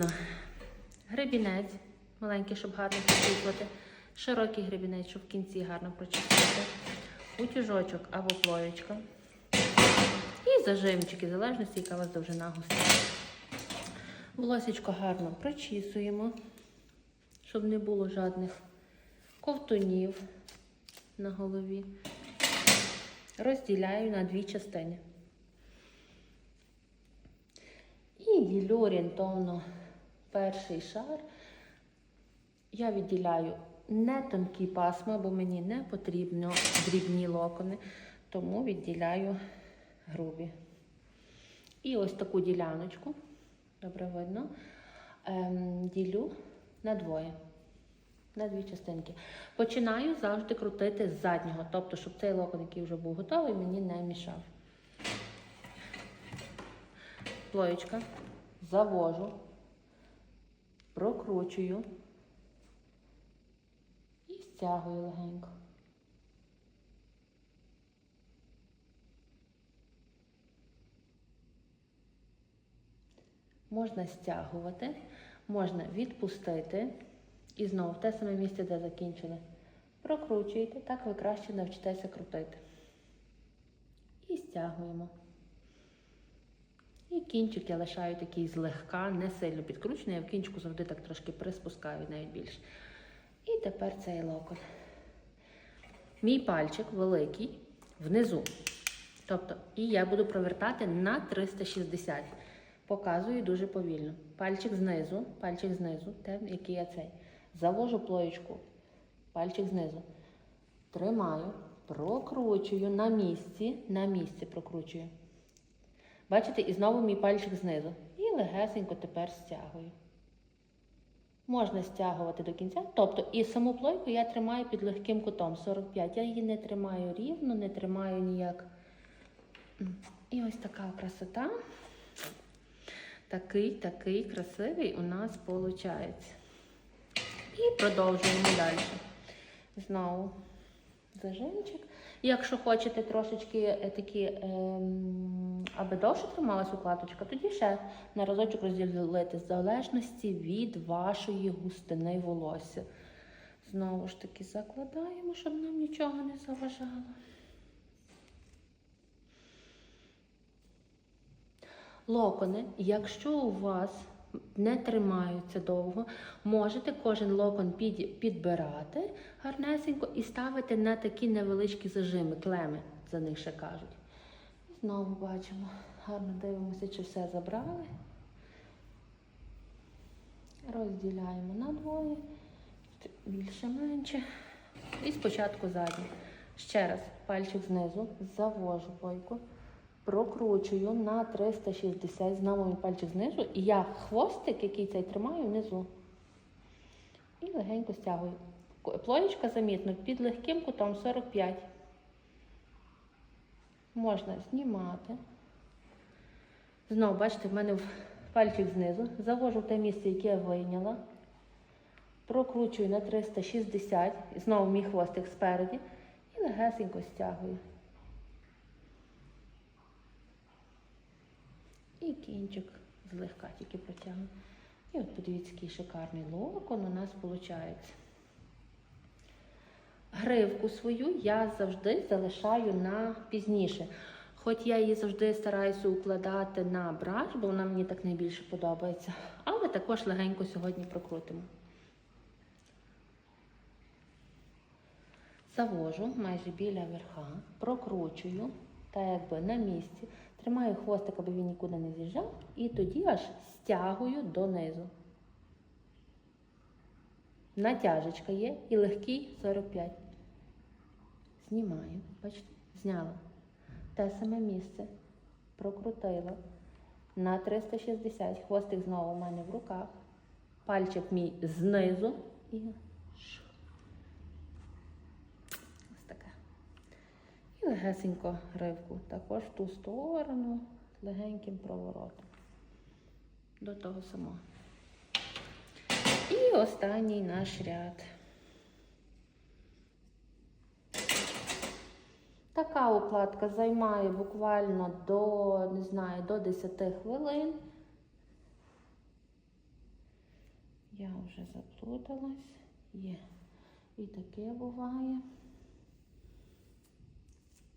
необхідно гребінець, маленький, щоб гарно прочісувати, широкий гребінець, щоб в кінці гарно прочистити, утюжочок або плоєчка. І зажимчики, в залежності, яка у вас довжина густа. Волосечко гарно прочісуємо, щоб не було жодних ковтунів на голові. Розділяю на дві частини. І ділю орієнтовно перший шар. Я відділяю не тонкі пасма, бо мені не потрібно дрібні локони, тому відділяю грубі. І ось таку діляночку, добре видно, ем, ділю на двоє. На дві частинки. Починаю завжди крутити з заднього, тобто, щоб цей локон, який вже був готовий, мені не мішав. Плоєчка завожу, прокручую і стягую легенько. Можна стягувати, можна відпустити і знову в те саме місце, де закінчили. Прокручуєте, так ви краще навчитеся крутити. І стягуємо. І кінчик я лишаю такий злегка, не сильно підкручений, я в кінчику завжди так трошки приспускаю навіть більше. І тепер цей локон. Мій пальчик великий внизу. Тобто, і я буду провертати на 360. Показую дуже повільно. Пальчик знизу, пальчик знизу, те, який я цей. Завожу плоєчку, пальчик знизу. Тримаю, прокручую на місці, на місці прокручую. Бачите, і знову мій пальчик знизу. І легесенько тепер стягую. Можна стягувати до кінця. Тобто і саму плойку я тримаю під легким кутом 45. Я її не тримаю рівно, не тримаю ніяк. І ось така красота. Такий, такий красивий у нас виходить. І продовжуємо далі. Знову зажимчик. Якщо хочете трошечки е, такі, ем, аби довше трималась укладочка, тоді ще на разочок розділити в залежності від вашої густини волосся. Знову ж таки закладаємо, щоб нам нічого не заважало. Локони, якщо у вас не тримаються довго, можете кожен локон під, підбирати гарнесенько і ставити на такі невеличкі зажими, клеми, за них ще кажуть. І знову бачимо, гарно дивимося, чи все забрали. Розділяємо на двоє, більше-менше. І спочатку задні. Ще раз, пальчик знизу, завожу бойку прокручую на 360 знову мій пальчик знизу, і я хвостик, який цей тримаю, внизу. І легенько стягую. Плоєчка замітно під легким кутом 45. Можна знімати. Знову, бачите, в мене пальчик знизу. Завожу в те місце, яке я вийняла. Прокручую на 360. Знову мій хвостик спереді. І легесенько стягую. І кінчик злегка тільки протягну. І от подивіться, який шикарний локон у нас виходить. Гривку свою я завжди залишаю на пізніше. Хоч я її завжди стараюся укладати на браш, бо вона мені так найбільше подобається. Але також легенько сьогодні прокрутимо. Завожу майже біля верха, прокручую, та якби на місці. Тримаю хвостик, аби він нікуди не з'їжджав, і тоді аж стягую донизу. Натяжечка є і легкий 45. Знімаю, бачите, зняла. Те саме місце. Прокрутила. На 360. Хвостик знову у мене в руках. Пальчик мій знизу І легесенько гривку. Також в ту сторону легеньким проворотом. До того самого. І останній наш ряд. Така укладка займає буквально до, не знаю, до 10 хвилин. Я вже заплуталась. Є. І таке буває.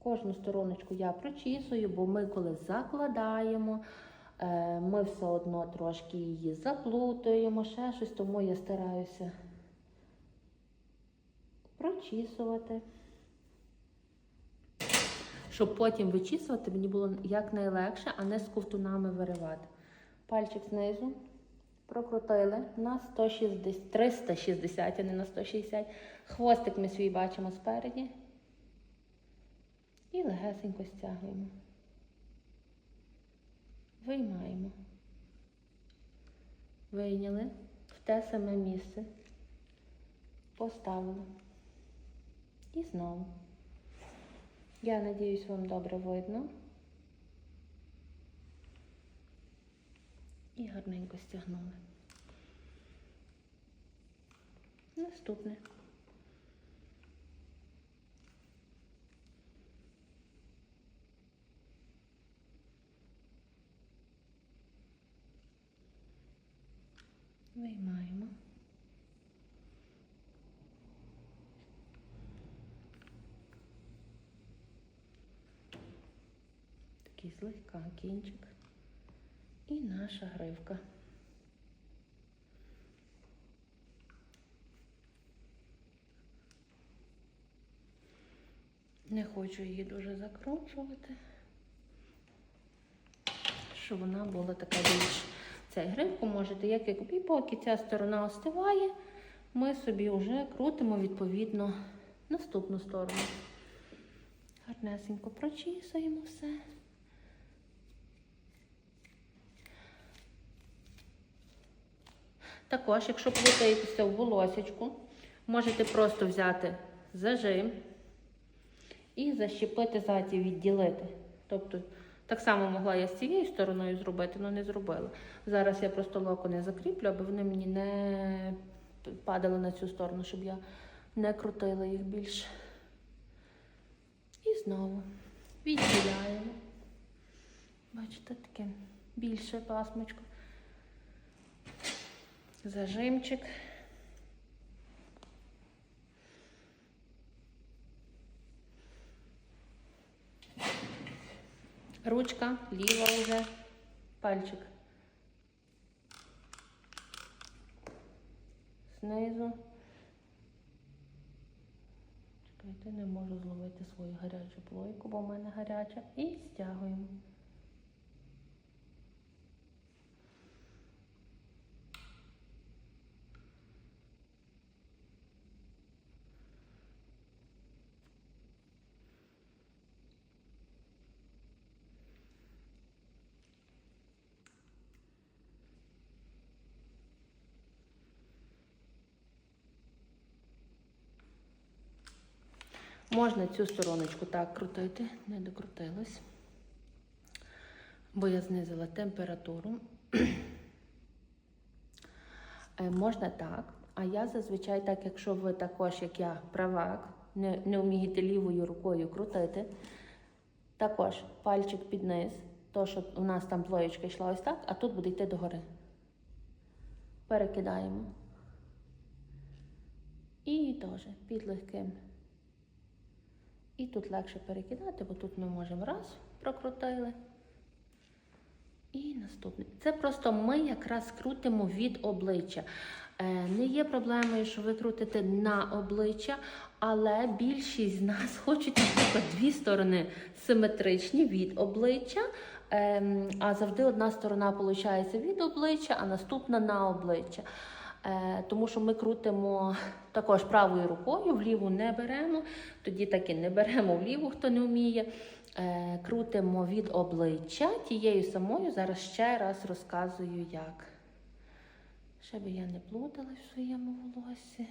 Кожну стороночку я прочісую, бо ми коли закладаємо, е, ми все одно трошки її заплутуємо, ще щось, тому я стараюся прочісувати. Щоб потім вичісувати, мені було якнайлегше, а не з ковтунами виривати. Пальчик знизу прокрутили на 160, 360, а не на 160. Хвостик ми свій бачимо спереді. І легесенько стягуємо. Виймаємо. Вийняли в те саме місце. Поставили. І знову. Я надіюсь, вам добре видно. І гарненько стягнули. Наступне. Виймаємо. Такий злегка кінчик. І наша гривка. Не хочу її дуже закручувати, щоб вона була така більш. Цей гривку можете, як і поки ця сторона остиває, ми собі вже крутимо відповідно наступну сторону. Гарнесенько прочісуємо все. Також, якщо плутаєтеся в волосечку, можете просто взяти зажим і защепити ззаді, відділити. Тобто, так само могла я з цією стороною зробити, але не зробила. Зараз я просто локони закріплю, аби вони мені не падали на цю сторону, щоб я не крутила їх більше. І знову відділяємо. Бачите, таке більше пасмочко. Зажимчик. Ручка, ліва вже, пальчик. Знизу. Чекайте, не можу зловити свою гарячу плойку, бо в мене гаряча. І стягуємо. Можна цю стороночку так крутити, не докрутилась, бо я знизила температуру. Е, Можна так, а я зазвичай, так, якщо ви також, як я, правак, не, не вмієте лівою рукою крутити, також пальчик під низ, то, що у нас там плоєчка йшла ось так, а тут буде йти догори. Перекидаємо. І теж під легким. І тут легше перекидати, бо тут ми можемо раз прокрутили. І наступне. Це просто ми якраз крутимо від обличчя. Е, не є проблемою, що ви крутите на обличчя, але більшість з нас хочуть, наприклад, дві сторони симетричні від обличчя. Ем, а завжди одна сторона виходить від обличчя, а наступна на обличчя. Е, тому що ми крутимо також правою рукою, вліву не беремо, тоді таки не беремо вліву, хто не вміє. Е, крутимо від обличчя тією самою. Зараз ще раз розказую, як. Щоб я не плутала в своєму волосі.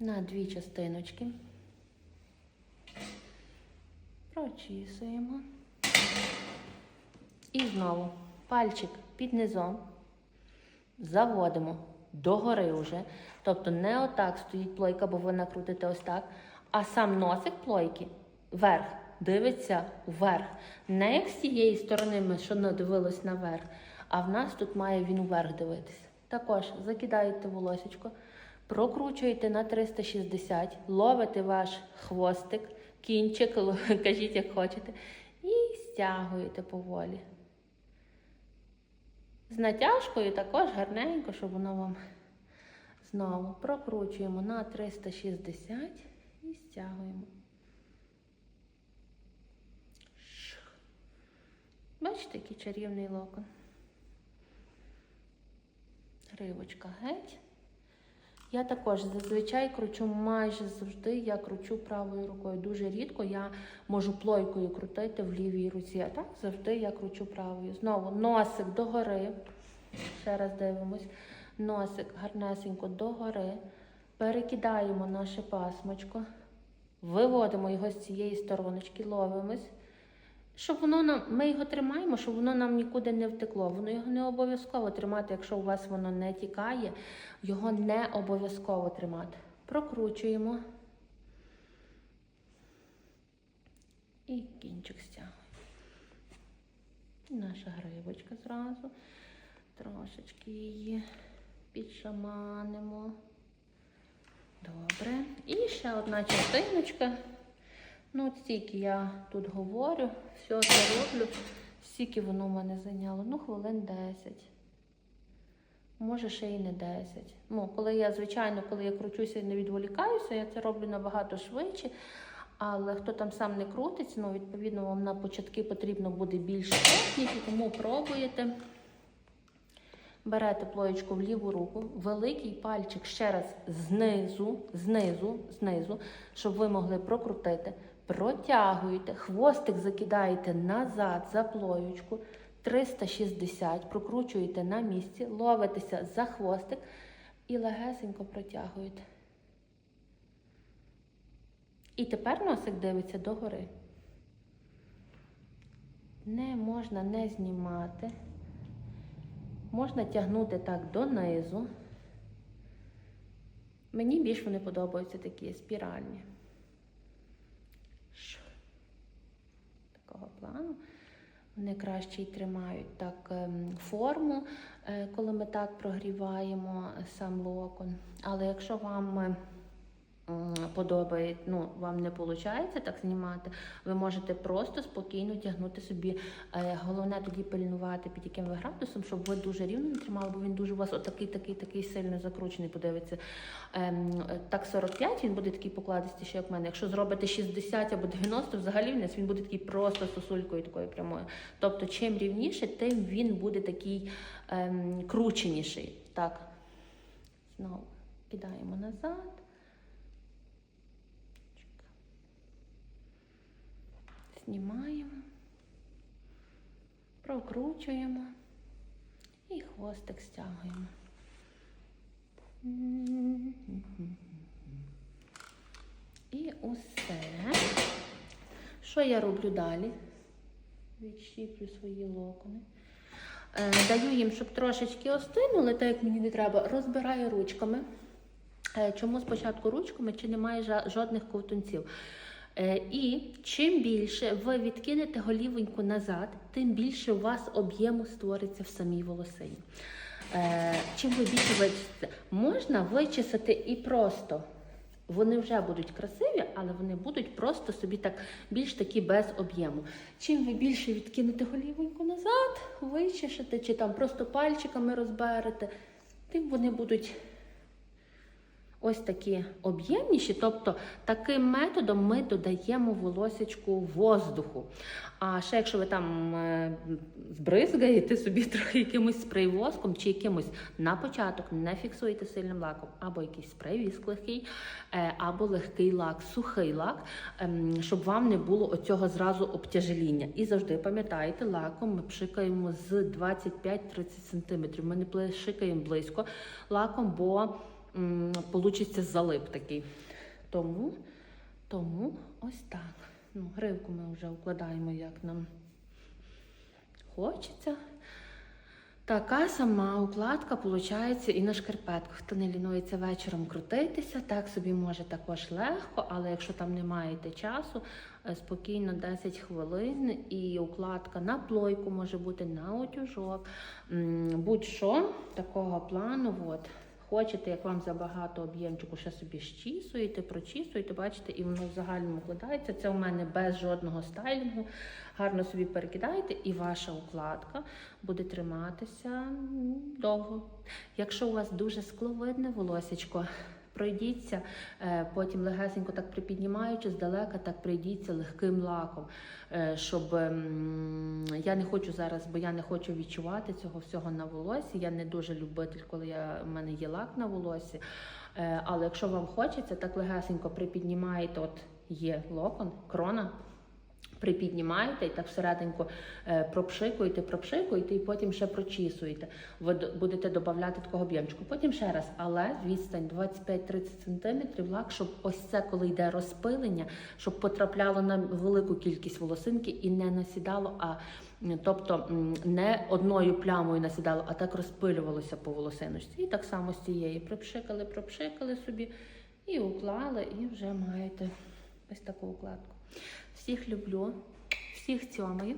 На дві частиночки. Прочісуємо. І знову пальчик під низом. Заводимо догори вже. Тобто не отак стоїть плойка, бо ви накрутите ось так. А сам носик плойки вверх дивиться вверх. Не як з цієї сторони ми що не дивились наверх, а в нас тут має він вверх дивитися. Також закидаєте волосечко, прокручуєте на 360, ловите ваш хвостик, кінчик, кажіть, як хочете, і стягуєте поволі. З натяжкою також гарненько, щоб воно вам знову прокручуємо на 360 і стягуємо. Бачите, який чарівний локон. Ривочка геть. Я також зазвичай кручу майже завжди, я кручу правою рукою. Дуже рідко я можу плойкою крутити в лівій руці, а так завжди я кручу правою. Знову носик догори. Ще раз дивимось. Носик гарнесенько догори. Перекидаємо наше пасмочко, виводимо його з цієї стороночки, ловимось. Щоб воно нам, ми його тримаємо, щоб воно нам нікуди не втекло. Воно його не обов'язково тримати, якщо у вас воно не тікає, його не обов'язково тримати. Прокручуємо. І кінчик стягуємо. Наша грибочка зразу. Трошечки її підшаманимо. Добре. І ще одна частиночка. Ну, от стільки я тут говорю, все це роблю, стільки воно в мене зайняло. Ну, хвилин 10. Може, ще й не 10. Ну, коли я, звичайно, коли я кручуся і не відволікаюся, я це роблю набагато швидше. Але хто там сам не крутиться, ну, відповідно, вам на початки потрібно буде більше техніки, тому пробуєте. Берете плоєчку в ліву руку, великий пальчик ще раз знизу, знизу, знизу, щоб ви могли прокрутити. Протягуєте, хвостик закидаєте назад за плоєчку, 360, прокручуєте на місці, ловитеся за хвостик і легесенько протягуєте. І тепер носик дивиться догори. Не можна не знімати. Можна тягнути так донизу. Мені більш вони подобаються такі спіральні. Такого плану. Вони краще й тримають так ем, форму, е, коли ми так прогріваємо сам локон. Але якщо вам е, подобає, ну, вам не виходить так знімати, ви можете просто спокійно тягнути собі. Е, Головне тоді пильнувати під яким ви градусом, щоб ви дуже рівно не тримали, бо він дуже у вас отакий, такий, такий сильно закручений, подивиться. Ем, е, так 45 він буде такий покладистий, ще як в мене. Якщо зробите 60 або 90, взагалі вниз він буде такий просто сосулькою такою прямою. Тобто, чим рівніше, тим він буде такий ем, крученіший. Так. Знову кидаємо назад. Знімаємо, прокручуємо і хвостик стягуємо. І усе. Що я роблю далі? Відщіплю свої локони. Е, даю їм, щоб трошечки остинули, так як мені не треба, розбираю ручками. Е, Чому спочатку ручками, чи немає жодних ковтунців? Е, І чим більше ви відкинете голівоньку назад, тим більше у вас об'єму створиться в самій волосині. Е, Чим ви більше вичистите, можна вичесати і просто. Вони вже будуть красиві, але вони будуть просто собі так більш такі без об'єму. Чим ви більше відкинете голівоньку назад, вичешете, чи там просто пальчиками розберете, тим вони будуть ось такі об'ємніші. Тобто таким методом ми додаємо волосечку воздуху. А ще якщо ви там е, збризгаєте собі трохи якимось спрей-воском чи якимось на початок не фіксуєте сильним лаком, або якийсь спрей-віск легкий, е, або легкий лак, сухий лак, ем, щоб вам не було оцього зразу обтяжеління. І завжди пам'ятайте, лаком ми пшикаємо з 25-30 см. Ми не пшикаємо близько лаком, бо получиться залип такий. Тому, тому ось так. Ну, гривку ми вже укладаємо, як нам хочеться. Така сама укладка виходить і на шкарпетках. Хто не лінується вечором крутитися, так собі може також легко, але якщо там не маєте часу, е, спокійно 10 хвилин, і укладка на плойку може бути на утюжок. Будь-що такого плану. От. Хочете, як вам забагато об'ємчику, ще собі щісуєте, прочісуєте, бачите, і воно в загальному вкладається. Це у мене без жодного стайлінгу. Гарно собі перекидаєте, і ваша укладка буде триматися довго. Якщо у вас дуже скловидне волосечко, пройдіться, е, потім легесенько так припіднімаючи, здалека так пройдіться легким лаком, е, щоб я не хочу зараз, бо я не хочу відчувати цього всього на волосі. Я не дуже любитель, коли я, в мене є лак на волосі. Е, Але якщо вам хочеться, так легесенько припіднімаєте, от є локон, крона. Припіднімаєте і так всерединку е, пропшикуєте, пропшикуєте і потім ще прочісуєте. Ви будете додавати такого об'ємчику. Потім ще раз, але відстань 25-30 см лак, щоб ось це, коли йде розпилення, щоб потрапляло на велику кількість волосинки і не насідало, а тобто не одною плямою насідало, а так розпилювалося по волосиночці. І так само з цієї припшикали, пропшикали собі і уклали, і вже маєте ось таку укладку. Всіх люблю, всіх цьомаю.